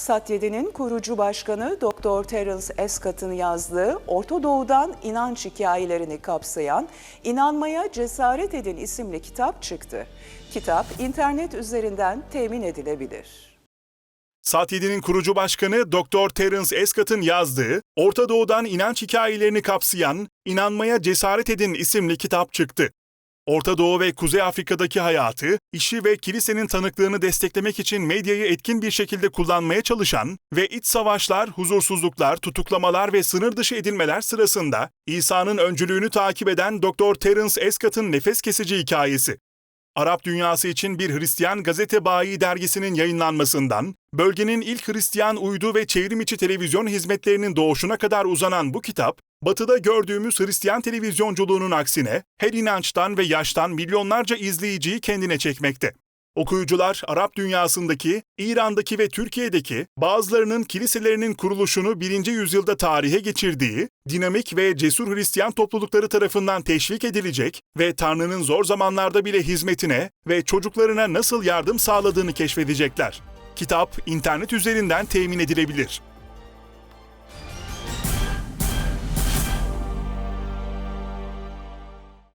Sat7'nin kurucu başkanı Dr. Terence Escott'ın yazdığı Orta Doğu'dan inanç hikayelerini kapsayan İnanmaya Cesaret Edin isimli kitap çıktı. Kitap internet üzerinden temin edilebilir. Saat 7'nin kurucu başkanı Dr. Terence Escott'ın yazdığı, Orta Doğu'dan inanç hikayelerini kapsayan İnanmaya Cesaret Edin isimli kitap çıktı. Orta Doğu ve Kuzey Afrika'daki hayatı, işi ve kilisenin tanıklığını desteklemek için medyayı etkin bir şekilde kullanmaya çalışan ve iç savaşlar, huzursuzluklar, tutuklamalar ve sınır dışı edilmeler sırasında İsa'nın öncülüğünü takip eden Dr. Terence Escott'ın nefes kesici hikayesi. Arap dünyası için bir Hristiyan gazete bayi dergisinin yayınlanmasından, bölgenin ilk Hristiyan uydu ve çevrim içi televizyon hizmetlerinin doğuşuna kadar uzanan bu kitap, Batı'da gördüğümüz Hristiyan televizyonculuğunun aksine her inançtan ve yaştan milyonlarca izleyiciyi kendine çekmekte. Okuyucular Arap dünyasındaki, İran'daki ve Türkiye'deki bazılarının kiliselerinin kuruluşunu 1. yüzyılda tarihe geçirdiği, dinamik ve cesur Hristiyan toplulukları tarafından teşvik edilecek ve Tanrı'nın zor zamanlarda bile hizmetine ve çocuklarına nasıl yardım sağladığını keşfedecekler. Kitap internet üzerinden temin edilebilir.